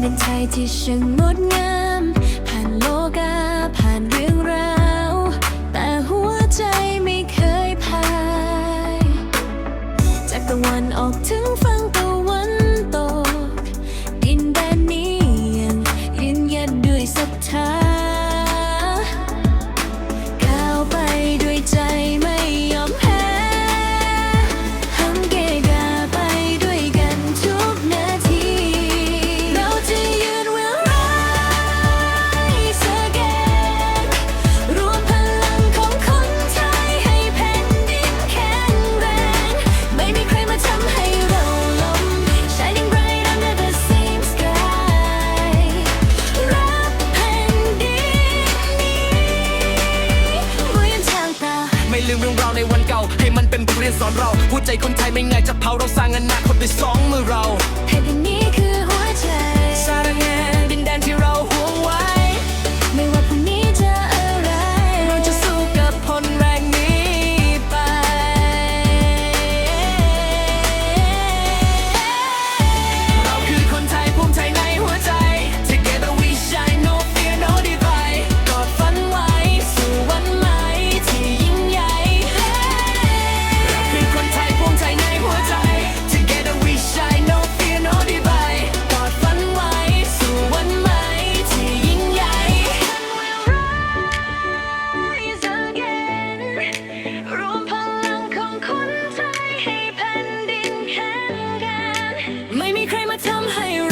ช่างงดงาม ผ่านโลกา ผ่านเรื่องราว แต่หัวใจไม่เคยพาย จากตะวันออกถึงฝั่ง ไม่ลืมเรื่องราวในวันเก่า ให้มันเป็นบทเรียนสอนเราหัวใจคนไทยไม่ง่ายจะเผาเราสร้างอนาคตด้วยสองมือเราแผ่นดิน Make me cry my tongue high